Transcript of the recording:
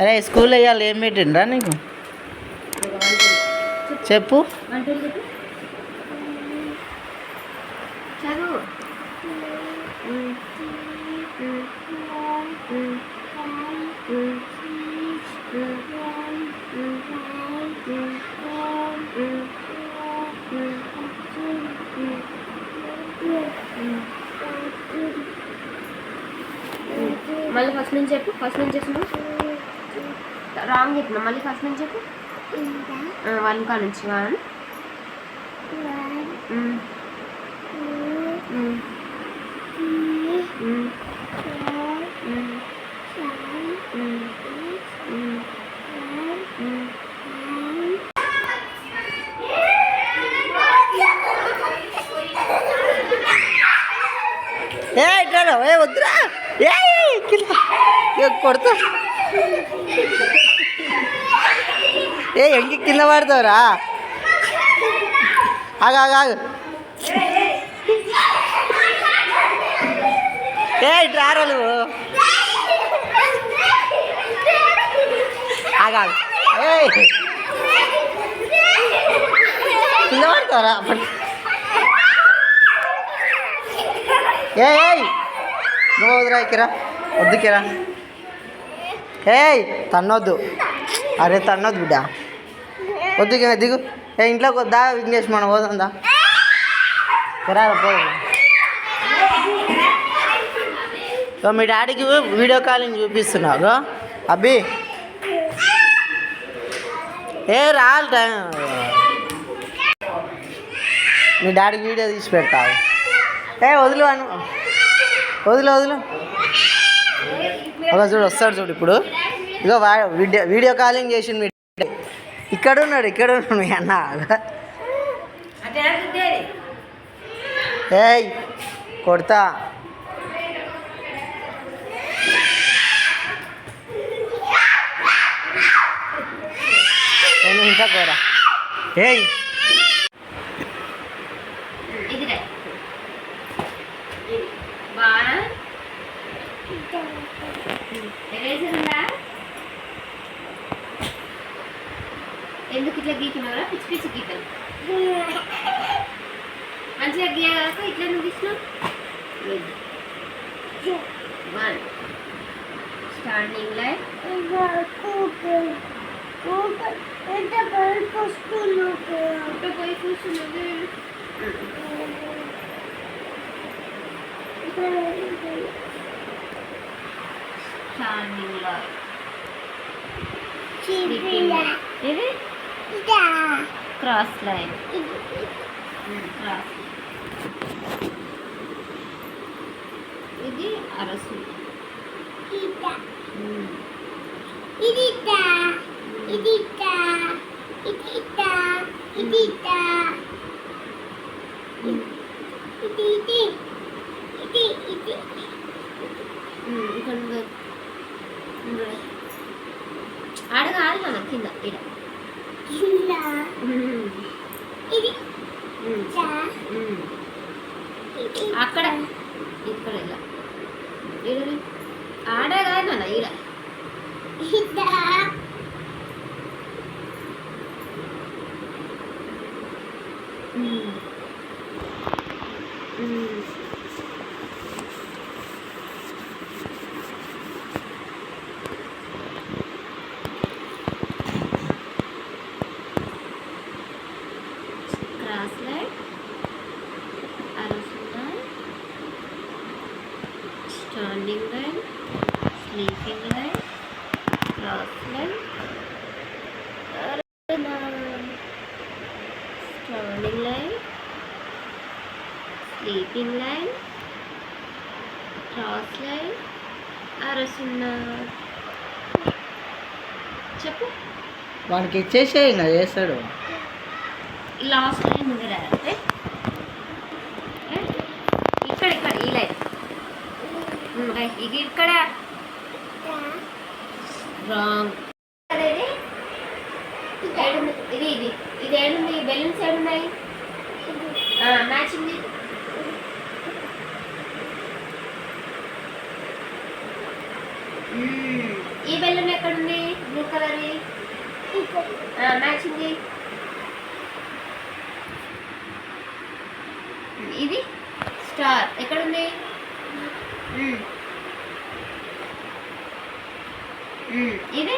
అరే స్కూల్ వేయాలి ఏం పెట్టిండ్రా నీకు? చెప్పు. మళ్ళీ ఫస్ట్ నుంచి చెప్పు ఫస్ట్ నుంచి చెప్పు. రాంగ్ చెప్పిన మళ్ళీ ఫస్ట్ నుంచి చెప్పు. వన్ కా నుంచి వన్. ఏ ఇట్లా ఏ వద్దురా. ఏ, కొడతా. ఏ ఎంగి కింద పడతావురా? ఆగాగు ఏ డ్రారలు ఆగాగు ఏ. కింద పడతావురా? ఏ నువ్వు వదిరా ఎక్కిరా వద్దుకిరా ఏయ్ తన్నొద్దు. అరే తన్నొద్దు బిడ్డ. వద్దు దిగు. ఏ ఇంట్లోకి వద్దా? విఘ్నేష్ మనం పోతుందా రా పోదు. మీ డాడీకి వీడియో కాలింగ్ చూపిస్తున్నావు అబ్బి. ఏ రాలి టైం. మీ డాడీకి వీడియో తీసి పెడతావు. ఏ వదిలు అను. వదిలు వదిలు. ఒక చూడు వస్తాడు చూడు ఇప్పుడు. ఇగో వీడియో వీడియో కాలింగ్ చేసి మీ ఇక్కడ ఉన్నాడు ఇక్కడ ఉన్నాడు మీ అన్న. ఏయ్ కొడతా. ఇంకా కోరా ఏయ్. బాగా ఎరేజర్ ఉందా ఎందుకు ఇట్లా గీకినవరా పిచ్చి పిచ్చి గీకలు మంచిగా గీయగాక ఇట్లా ఎందుకు గీసినావు వన్ స్టాండింగ్ లైన్ పుట్ట పోయి కూర్చున్నది స్టాండింగ్ లైన్ ఇది క్రాస్ లైన్ క్రాస్ ఇది అరసు ఉమ్. ఉమ్, ఇక్కడ ఉంది. ఉంది. అడగాలి మనం కింద అక్కడ ఇక్కడ ఇలా ఇక్కడ ఆడగాలి మన ఈడ Mm. Standing line sleeping line cross line standing line sleeping line cross line అరసున్నా చెప్పు. వాడికి ఇచ్చేసే ఇంకా చేస్తాడు. లాస్ట్ లైన్ ఉంది రాస్తే రాంగ్ ఇది. ఇది ఇది. ఏడుంది? బెలూన్స్ ఏడున్నాయి? మ్యాచింగ్ ఈ బెలూన్ ఎక్కడుంది? బ్లూ కలర్ మ్యాచింగ్ ఇది స్టార్. ఎక్కడుంది? ఇది?